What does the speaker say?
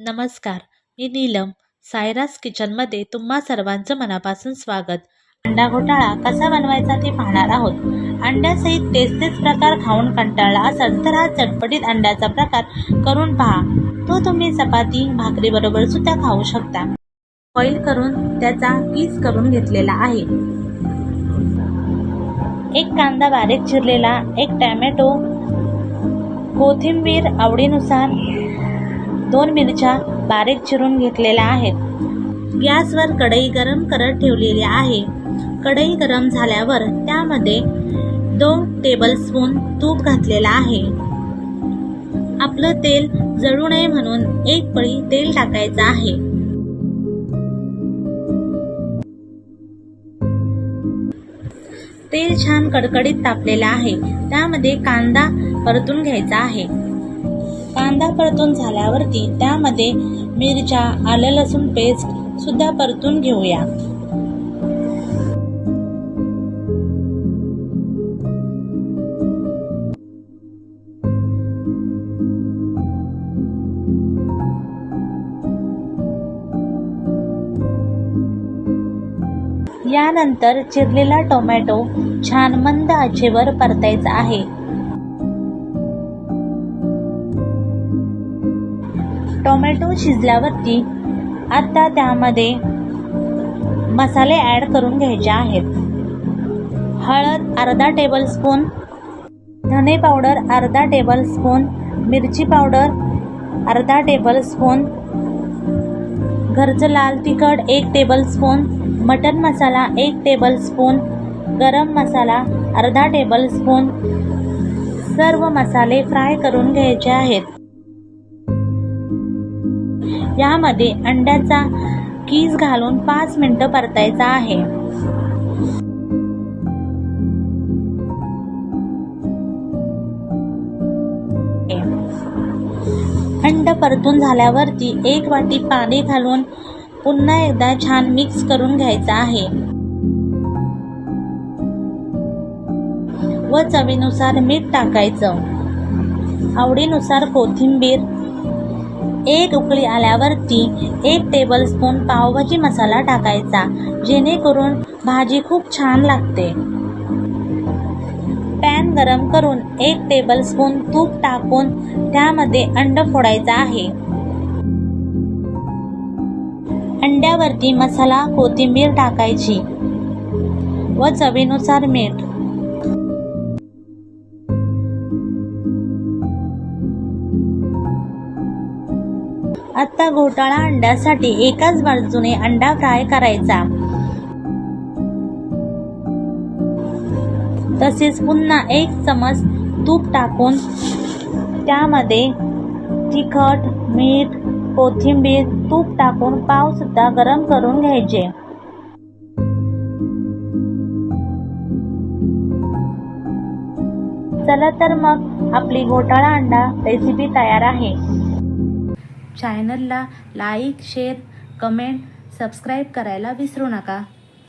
नमस्कार मी नीलम सायरास किचनमध्ये तुम्हा सर्वांचं मनापासून स्वागत. अंडा घोटाळा कसा बनवायचा ते पाहणार आहोत. अंड्यासहित तेच तेच प्रकार खाऊन कंटाळला असाल तर हा चटपटीत अंड्याचा प्रकार करून पहा. तो तुम्ही चपाती भाकरीबरोबर सुद्धा खाऊ शकता. बॉईल करून त्याचा पीस करून घेतलेला आहे. एक कांदा बारीक चिरलेला एक टॅमॅटो कोथिंबीर आवडीनुसार दोन मिरच्या बारीक चिरून घेतलेल्या आहेत. गॅसवर कढई गरम करत ठेवलेली आहे. कढई गरम झाल्यावर त्यामध्ये दोन टेबल स्पून तूप घातलेलं आहे. आपलं तेल जळू नये म्हणून एक पळी तेल टाकायचं आहे. तेल छान कडकडीत तापलेलं आहे. त्यामध्ये कांदा परतून घ्यायचा आहे. कांदा परतून झाल्यावरती त्यामध्ये मिरच्या आलं लसूण पेस्ट सुद्धा परतून घेऊया. यानंतर चिरलेला टोमॅटो छान मंद आचेवर परतायचा आहे. टोमॅटो शिजल्यावरती आता त्यामध्ये मसाले ॲड करून घ्यायचे आहेत. हळद अर्धा टेबलस्पून धने पावडर अर्धा टेबलस्पून मिरची पावडर अर्धा टेबलस्पून घरचं लाल तिखट एक टेबलस्पून मटन मसाला एक टेबलस्पून गरम मसाला अर्धा टेबलस्पून सर्व मसाले फ्राय करून घ्यायचे आहेत. यामध्ये अंड्याचा कीस घालून पाच मिनिटं परतायचा आहे. अंड परतून झाल्यावरती एक वाटी पाणी घालून पुन्हा एकदा छान मिक्स करून घ्यायचं आहे. व चवीनुसार मीठ टाकायचं. आवडीनुसार कोथिंबीर एक उकळी आल्यावरती एक टेबलस्पून पावभाजी मसाला टाकायचा जेणेकरून भाजी खूप छान लागते. पॅन गरम करून एक टेबलस्पून तूप टाकून त्यामध्ये अंड फोडायचा आहे. अंड्यावरती मसाला कोथिंबीर टाकायची व चवीनुसार मीठ. आता घोटाळा अंड्यासाठी एकाच बाजूने अंडा फ्राय करायचा. तसेच पुन्हा एक चमच तूप टाकून त्यामध्ये तिखट मीठ कोथिंबीर तूप टाकून पाव सुद्धा गरम करून घ्यायचे. चला तर मग आपली घोटाळा अंडा रेसिपी तयार आहे. चॅनलला लाईक शेअर कमेंट सबस्क्राईब करायला विसरू नका.